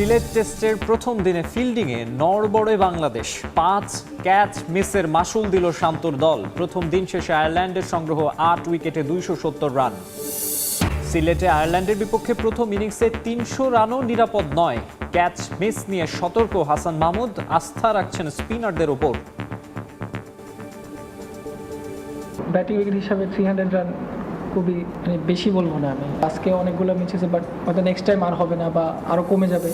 সিলেট টেস্টের প্রথম দিনে ফিল্ডিংয়ে নড়বড়ে বাংলাদেশ। পাঁচ ক্যাচ মিসের মাসুল দিল শান্তর দল। প্রথম দিন শেষে আয়ারল্যান্ডের সংগ্রহ আট উইকেটে দুইশো সত্তর রান। সিলেটে আয়ারল্যান্ডের বিপক্ষে প্রথম ইনিংসে তিনশো রানও নিরাপদ নয়। ক্যাচ মিস নিয়ে সতর্ক হাসান মাহমুদ, আস্থা রাখছেন স্পিনারদের ওপর। ব্যাটিং উইকেট হিসাবে থ্রি হান্ড্রেড রান খুবই মানে বেশি বলব না আমি। আজকে অনেকগুলো হয়েছে বাট হয়তো নেক্সট টাইম আর হবে না বা আরও কমে যাবে।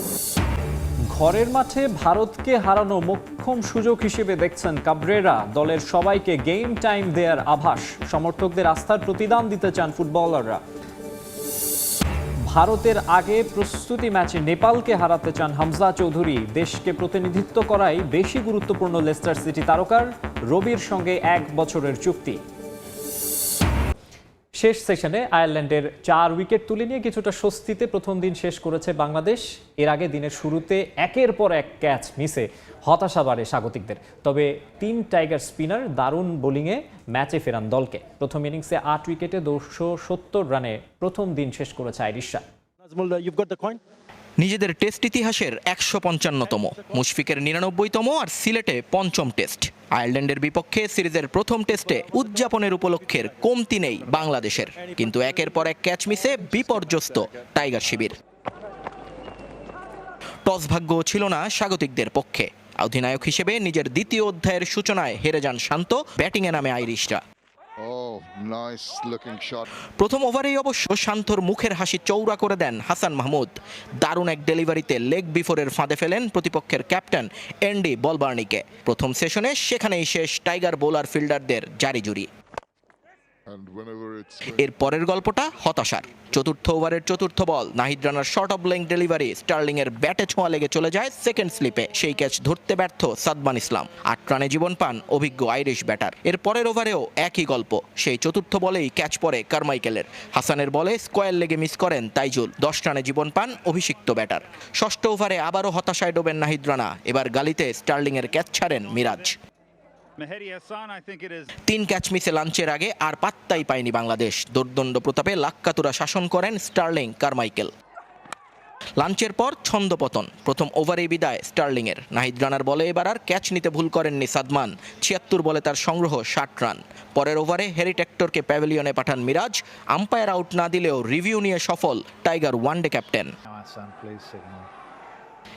ঘরের মাঠে ভারতকে হারানো মোক্ষম সুযোগ হিসেবে দেখছেন কাবরেরা। দলের সবাইকে গেম টাইম দেয়ার আভাস। সমর্থকদের আস্থার প্রতিদান দিতে চান ফুটবলাররা। ভারতের আগে প্রস্তুতি ম্যাচে নেপালকে হারাতে চান হামজা চৌধুরী। দেশকে প্রতিনিধিত্ব করাই বেশি গুরুত্বপূর্ণ লেস্টার সিটি তারকার রবির সঙ্গে এক বছরের চুক্তি। শেষ সেশনে আয়ারল্যান্ডের চার উইকেট তুলে নিয়ে কিছুটা স্বস্তিতে প্রথম দিন শেষ করেছে বাংলাদেশ। এর আগে দিনের শুরুতে একের পর এক ক্যাচ মিসে হতাশা বাড়ে স্বাগতিকদের। তবে তিন টাইগার স্পিনার দারুণ বোলিংয়ে ম্যাচে ফেরান দলকে। প্রথম ইনিংসে আট উইকেটে দুশো সত্তর রানে প্রথম দিন শেষ করেছে আইরিশরা। নিজেদের টেস্ট ইতিহাসের একশো পঞ্চান্নতম, মুশফিকের নিরানব্বইতম আর সিলেটে পঞ্চম টেস্ট। আয়ারল্যান্ডের বিপক্ষে সিরিজের প্রথম টেস্টে উদযাপনের উপলক্ষের কমতি নেই বাংলাদেশের, কিন্তু একের পর এক ক্যাচ মিসে বিপর্যস্ত টাইগার শিবির। টস ভাগ্য ছিল না স্বাগতিকদের পক্ষে। অধিনায়ক হিসেবে নিজের দ্বিতীয় অধ্যায়ের সূচনায় হেরে যান শান্ত, ব্যাটিংয়ে নামে আইরিশরা। প্রথম ওভারেই অবশ্য শান্তর মুখের হাসি চৌড়া করে দেন হাসান মাহমুদ। দারুণ এক ডেলিভারিতে লেগ বিফোরের ফাঁদে ফেলেন প্রতিপক্ষের ক্যাপ্টেন এন্ডি বলবার্নিকে। প্রথম সেশনে সেখানেই শেষ টাইগার বোলার ফিল্ডারদের জারি it's এর পরের গল্পটা হতাশার। চতুর্থ ওভারের চতুর্থ ball, Nahid runner short of length delivery Stirling এর ব্যাটে ছোঁয়া লেগে চলে যায় সেকেন্ড স্লিপে সেই ক্যাচ ধরতে ব্যর্থ সাদমান ইসলাম। আট রানে জীবন পান অভিজ্ঞ আইরিশ ব্যাটার এর পরের ওভারেও একই গল্প, সেই চতুর্থ বলেই ক্যাচ পড়ে কারমাইকেলের। হাসানের বলে স্কোয়ার লেগে মিস করেন তাইজুল। দশ রানে জীবন পান অভিষিক্ত ব্যাটার ষষ্ঠ ওভারে আবারও হতাশায় ডোবেন নাহিদ রানা। এবার গালিতে স্টার্লিং এর ক্যাচ ছাড়েন মিরাজ। তিন ক্যাচ মিসে লাঞ্চের আগে আর পাত্তাই পায়নি বাংলাদেশ। দোর্দণ্ড প্রতাপে লাক্কাতুরা শাসন করেন স্টার্লিং কারমাইকেল। লাঞ্চের পর ছন্দপতন প্রথম ওভারেই বিদায় স্টার্লিংয়ের। নাহিদ রানার বলে এবার আর ক্যাচ নিতে ভুল করেননি সাদমান। ছিয়াত্তর বলে তার সংগ্রহ ষাট রান। পরের ওভারে হ্যারি টেক্টরকে প্যাভিলিয়নে পাঠান মিরাজ। আম্পায়ার আউট না দিলেও রিভিউ নিয়ে সফল টাইগার ওয়ানডে ক্যাপ্টেন.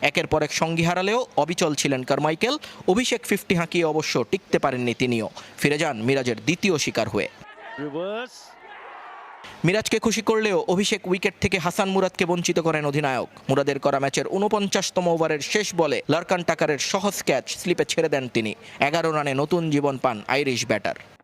একের পর এক সঙ্গী হারালেও অবিচল ছিলেন কারমাইকেল। অভিষেক ফিফটি হাঁকিয়ে অবশ্য টিকতে পারেননি তিনিও। ফিরে যান মিরাজের দ্বিতীয় শিকার হয়ে। মিরাজকে খুশি করলেও অভিষেক উইকেট থেকে হাসান মুরাদকে বঞ্চিত করেন অধিনায়ক। মুরাদের করা ম্যাচের উনপঞ্চাশতম ওভারের শেষ বলে লারকান টাকারের সহজ ক্যাচ স্লিপে ছেড়ে দেন তিনি। এগারো রানে নতুন জীবন পান আইরিশ ব্যাটার।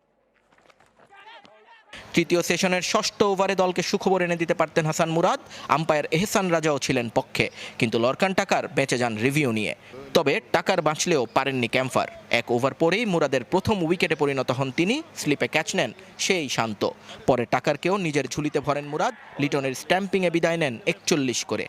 তৃতীয় সেশনের ষষ্ঠ ওভারে দলকে সুখবর এনে দিতে পারতেন হাসান মুরাদ। আম্পায়ার এহসান রাজাও ছিলেন পক্ষে। কিন্তু লরকান টাকার বেঁচে যান রিভিউ নিয়ে। তবে টাকার বাঁচলেও পারেননি ক্যাম্পার এক ওভার পরেই মুরাদের প্রথম উইকেটে পরিণত হন তিনি। স্লিপে ক্যাচ নেন, সেই শান্ত। পরে টাকারকেও নিজের ঝুলিতে ভরেন মুরাদ। লিটনের স্ট্যাম্পিংয়ে বিদায় নেন একচল্লিশ করে.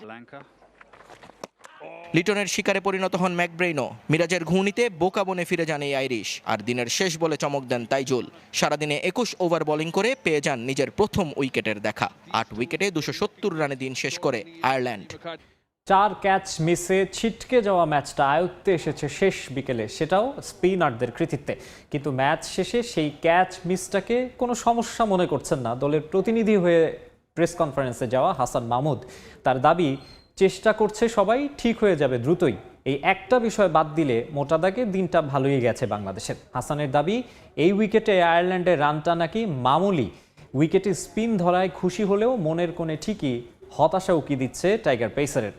লিটনের শিকারে পরিণত হন ম্যাকব্রেইনও। মিরাজের ঘূর্ণিতে বোকা বনে ফিরে যান এই আইরিশ, আর দিনের শেষ বলে চমক দেন তাইজুল। সারাদিনে একুশ ওভার বোলিং করে পেয়ে যান নিজের প্রথম উইকেটের দেখা। আট উইকেটে দুশো সত্তর রানে দিন শেষ করে আয়ারল্যান্ড। চার ক্যাচ মিসে ছিটকে যাওয়া ম্যাচটা আয়ত্তে এসেছে শেষ বিকেলে, সেটাও স্পিনারদের কৃতিত্বে। কিন্তু ম্যাচ শেষে সেই ক্যাচ মিসটাকে কোনো সমস্যা মনে করছেন না। দলের প্রতিনিধি হয়ে প্রেস কনফারেন্সে যাওয়া হাসান মাহমুদ। তার দাবি চেষ্টা করছে সবাই ঠিক হয়ে যাবে দ্রুতই। এই একটা বিষয় বাদ দিলে মোটা দাগে দিনটা ভালোই গেছে বাংলাদেশের। হাসানের দাবি, এই উইকেটে আয়ারল্যান্ডের রানটা নাকি মামুলি। উইকেটে স্পিন ধরায় খুশি হলেও মনের কোণে ঠিকই হতাশা উকি দিচ্ছে টাইগার পেসারের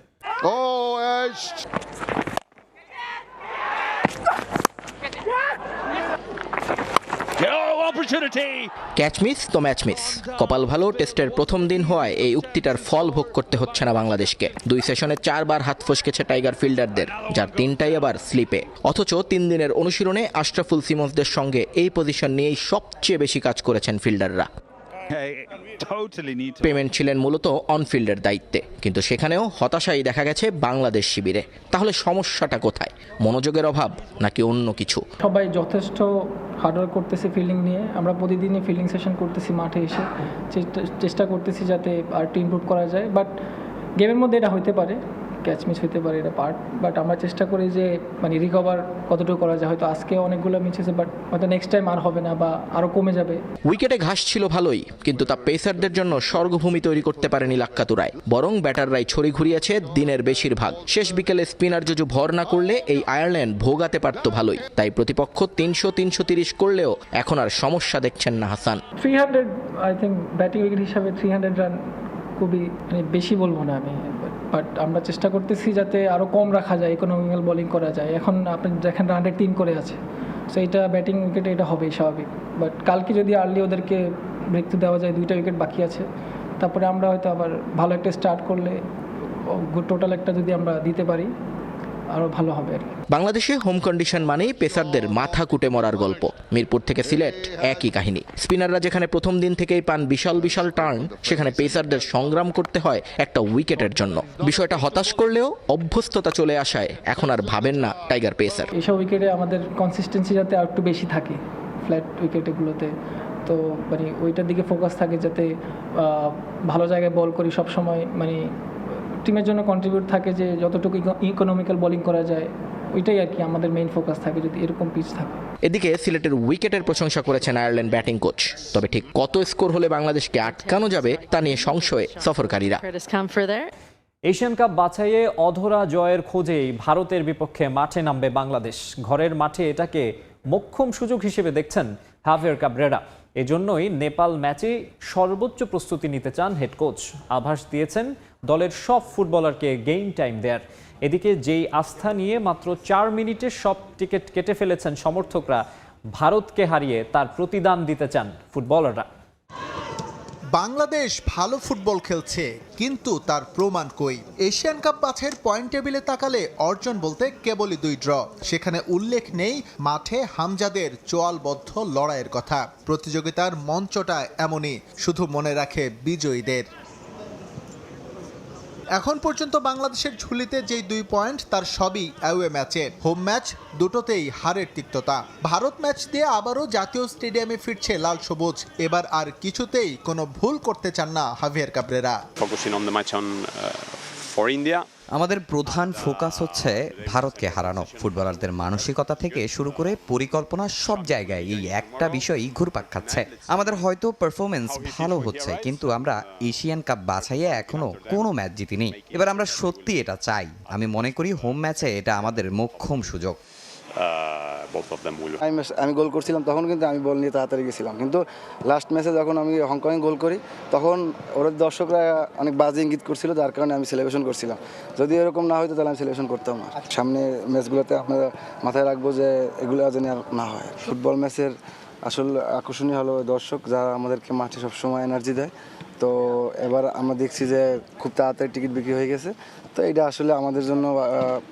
ক্যাচ মিস তো ম্যাচ মিস কপাল ভালো টেস্টের প্রথম দিন হওয়ায় এই উক্তিটার ফল ভোগ করতে হচ্ছে না বাংলাদেশকে। দুই সেশনে চারবার হাত ফসকেছে টাইগার ফিল্ডারদের যার তিনটাই আবার স্লিপে অথচ তিন দিনের অনুশীলনে আশরাফুল সিমন্সদের সঙ্গে এই পজিশন নিয়েই সবচেয়ে বেশি কাজ করেছেন ফিল্ডাররা. পেমেন্ট ছিলেন মূলত অনফিল্ডের দায়িত্বে। কিন্তু সেখানেও হতাশাই দেখা গেছে বাংলাদেশ শিবিরে। তাহলে সমস্যাটা কোথায়? মনোযোগের অভাব নাকি অন্য কিছু? সবাই যথেষ্ট হার্ডওয়ার্ক করতেছি ফিল্ডিং নিয়ে। আমরা প্রতিদিনই ফিল্ডিং সেশন করতেছি মাঠে এসে। চেষ্টা- চেষ্টা করতেছি যাতে আর একটু ইম্প্রুভ করা যায়। বাট গেমের মধ্যে এটা হইতে পারে। ক্যাচ মিস হতে পারে এটা পার্ট বাট আমরা চেষ্টা করি যে মানে রিকভার কতটুকু করা যায়। হয়তো আজকে অনেকগুলো মিস হয়েছে বাট হয়তো নেক্সট টাইম আর হবে না বা আরও কমে যাবে। উইকেটে ঘাস ছিল ভালোই কিন্তু তা পেসারদের জন্য স্বর্গভূমি তৈরি করতে পারেনি লাক্কাতুরায় বরং ব্যাটাররাই ছড়ি ঘুরিয়েছে দিনের বেশিরভাগ। শেষ বিকেলে স্পিনার জুজু ভর না করলে এই আয়ারল্যান্ড ভোগাতে পারত ভালোই। তাই প্রতিপক্ষ তিনশো তিনশো তিরিশ করলেও এখন আর সমস্যা দেখছেন না Hasan. Three hundred I think batting wicket হিসাবে থ্রি হান্ড্রেড রান খুবই মানে বেশি বলব না আমি। বাট আমরা চেষ্টা করতেছি যাতে আরও কম রাখা যায় ইকোনমিক্যাল বোলিং করা যায়। এখন আপনি দেখেন রান রেট তিন করে আছে। সো এটা ব্যাটিং উইকেটে এটা হবেই স্বাভাবিক। বাট কালকে যদি আর্লি ওদেরকে মৃত্যু দেওয়া যায়, দুইটা উইকেট বাকি আছে। তারপরে আমরা হয়তো আবার ভালো একটা স্টার্ট করলে টোটাল একটা যদি আমরা দিতে পারি আরও ভালো হবে আর কি। বাংলাদেশে হোম কন্ডিশন মানেই পেসারদের মাথা কুটে মরার গল্প। মিরপুর থেকে সিলেট, একই কাহিনী। স্পিনাররা যেখানে প্রথম দিন থেকেই পান বিশাল বিশাল টার্ন, সেখানে পেসারদের সংগ্রাম করতে হয় একটা উইকেটের জন্য। বিষয়টা হতাশ করলেও অভ্যস্ততা চলে আসায় এখন আর ভাবেন না টাইগার পেসার। এইসব উইকেটে আমাদের কনসিস্টেন্সি যাতে আর একটু বেশি থাকে ফ্ল্যাট উইকেটগুলোতে। তো মানে ওইটার দিকে ফোকাস থাকে যাতে ভালো জায়গায় বল করি সব সময় মানে টিমের জন্য কন্ট্রিবিউট থাকে যে যতটুকু ইকোনমিক্যাল বোলিং করা যায় ওইটাই আর কি আমাদের মেইন ফোকাস থাকে যদি এরকম পিচ থাকে। এদিকে সিলেটের উইকেটের প্রশংসা করেছেন আয়ারল্যান্ড ব্যাটিং কোচ তবে ঠিক কত স্কোর হলে বাংলাদেশকে আটকানো যাবে তা নিয়ে সংশয়ে সফরকারীরা। এশিয়ান কাপ বাছাইয়ে অধরা জয়ের খোঁজেই ভারতের বিপক্ষে মাঠে নামবে বাংলাদেশ। ঘরের মাঠে এটাকে মোক্ষম সুযোগ হিসেবে দেখছেন হাভিয়ার কাবরেরা এজন্যই নেপাল ম্যাচে সর্বোচ্চ প্রস্তুতি নিতে চান হেড কোচ আভাস দিয়েছেন দলের সব ফুটবলারকে গেইম টাইম দেয়ার। এদিকে যেই আস্থা নিয়ে মাত্র চার মিনিটে সব টিকিট কেটে ফেলেছেন সমর্থকরা, ভারতকে হারিয়ে তার প্রতিদান দিতে চান ফুটবলাররা। বাংলাদেশ ভালো ফুটবল খেলছে, কিন্তু তার প্রমাণ কই? এশিয়ান কাপ বাছাইয়ের পয়েন্ট টেবিলে তাকালে অর্জন বলতে কেবলই দুই ড্র সেখানে উল্লেখ নেই মাঠে হামজাদের চোয়ালবদ্ধ লড়াইয়ের কথা। প্রতিযোগিতার মঞ্চটা এমনই, শুধু মনে রাখে বিজয়ীদের। এখন পর্যন্ত বাংলাদেশের ঝুলিতে যেই দুই পয়েন্ট, তার সবই অ্যাওয়ে ম্যাচে হোম ম্যাচ দুটোতেই হারের তিক্ততা। ভারত ম্যাচ দিয়ে আবারও জাতীয় স্টেডিয়ামে ফিরছে লাল সবুজ। এবার আর কিছুতেই কোনো ভুল করতে চান না হাভিয়ার কাবরেরা। আমাদের প্রধান ফোকাস হচ্ছে ভারতকে হারানো। ফুটবলারদের মানসিকতা থেকে শুরু করে পরিকল্পনা সব জায়গায় এই একটা বিষয়ই ঘুরপাক খাচ্ছে। আমাদের হয়তো পারফরমেন্স ভালো হচ্ছে কিন্তু আমরা এশিয়ান কাপ বাছাইয়ে এখনও কোনো ম্যাচ জিতিনি। এবার আমরা সত্যি এটা চাই। আমি মনে করি হোম ম্যাচে এটা আমাদের মোক্ষম সুযোগ। Both of them will আমি আমি গোল করছিলাম তখন কিন্তু আমি বল নিয়ে তাড়াতাড়ি গেছিলাম। কিন্তু লাস্ট ম্যাচে যখন আমি হংকংয়ে গোল করি, তখন ওরা দর্শকরা অনেক বাজে ইঙ্গিত করছিল, যার কারণে আমি সেলিব্রেশন করছিলাম। যদি এরকম না হতো তাহলে আমি সেলিব্রেশন করতাম না। সামনে ম্যাচগুলোতে আমরা মাথায় রাখব যে এগুলো যেন না হয়। ফুটবল ম্যাচের আসল আকর্ষণীয় হলো দর্শক যারা আমাদেরকে মাঠে সবসময় এনার্জি দেয়। তো এবার আমরা দেখছি যে খুব তাড়াতাড়ি টিকিট বিক্রি হয়ে গেছে। তো এটা আসলে আমাদের জন্য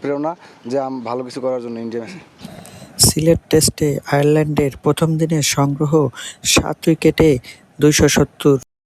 প্রেরণা যে ভালো কিছু করার জন্য ইন্ডিয়া ম্যাচে সিলেট টেস্টে আয়ারল্যান্ডের প্রথম দিনের সংগ্রহ সাত উইকেটে দুইশো সত্তর।